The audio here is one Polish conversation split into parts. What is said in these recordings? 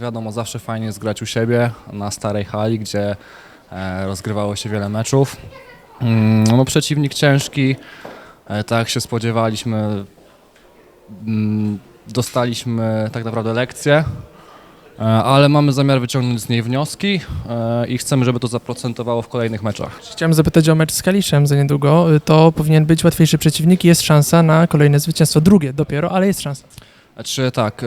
wiadomo, zawsze fajnie jest grać u siebie na starej hali, gdzie e, rozgrywało się wiele meczów. Mm, No, przeciwnik ciężki, e, tak jak się spodziewaliśmy. mm, Dostaliśmy tak naprawdę lekcję, e, ale mamy zamiar wyciągnąć z niej wnioski e, i chcemy, żeby to zaprocentowało w kolejnych meczach. Chciałem zapytać o mecz z Kaliszem za niedługo. To powinien być łatwiejszy przeciwnik i jest szansa na kolejne zwycięstwo. Drugie dopiero, ale jest szansa. Znaczy tak,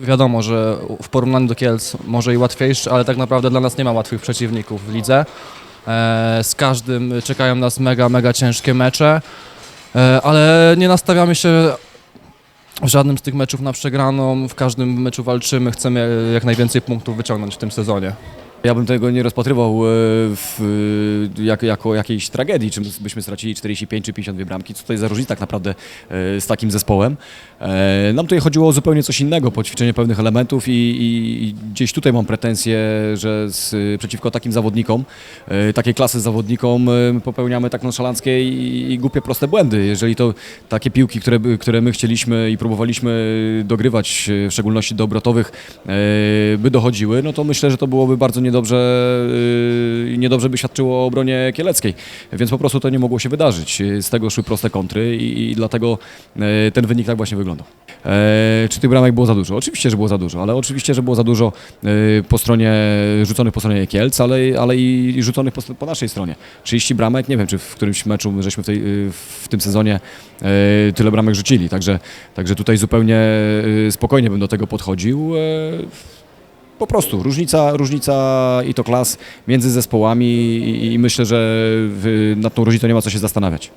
wiadomo, że w porównaniu do Kielc może i łatwiejszy, ale tak naprawdę dla nas nie ma łatwych przeciwników w lidze. E, z każdym czekają nas mega, mega ciężkie mecze, e, ale nie nastawiamy się w żadnym z tych meczów na przegraną, w każdym meczu walczymy, chcemy jak najwięcej punktów wyciągnąć w tym sezonie. Ja bym tego nie rozpatrywał e, w, e, jak, jako jakiejś tragedii, czy byśmy stracili 45 czy 52 bramki. Co to jest za różnica tak naprawdę e, z takim zespołem? Nam tutaj chodziło o zupełnie coś innego, poćwiczenie pewnych elementów i, i, gdzieś tutaj mam pretensje, że z, przeciwko takim zawodnikom, takiej klasy zawodnikom my popełniamy tak nonszalanckie i, i głupie proste błędy. Jeżeli to takie piłki, które, które my chcieliśmy i próbowaliśmy dogrywać, w szczególności do obrotowych, by dochodziły, no to myślę, że to byłoby bardzo niedobrze, e, niedobrze by świadczyło o obronie kieleckiej, więc po prostu to nie mogło się wydarzyć. Z tego szły proste kontry i, i dlatego e, ten wynik tak właśnie wyglądał. E, Czy tych bramek było za dużo? Oczywiście, że było za dużo, ale oczywiście, że było za dużo e, po stronie, rzuconych po stronie Kielc, ale, ale i rzuconych po, po naszej stronie. 30 bramek, nie wiem, czy w którymś meczu żeśmy w, tej, w tym sezonie e, tyle bramek rzucili, także, także tutaj zupełnie e, spokojnie bym do tego podchodził. Po prostu różnica, różnica i to klas między zespołami i, i myślę, że nad tą różnicą nie ma co się zastanawiać.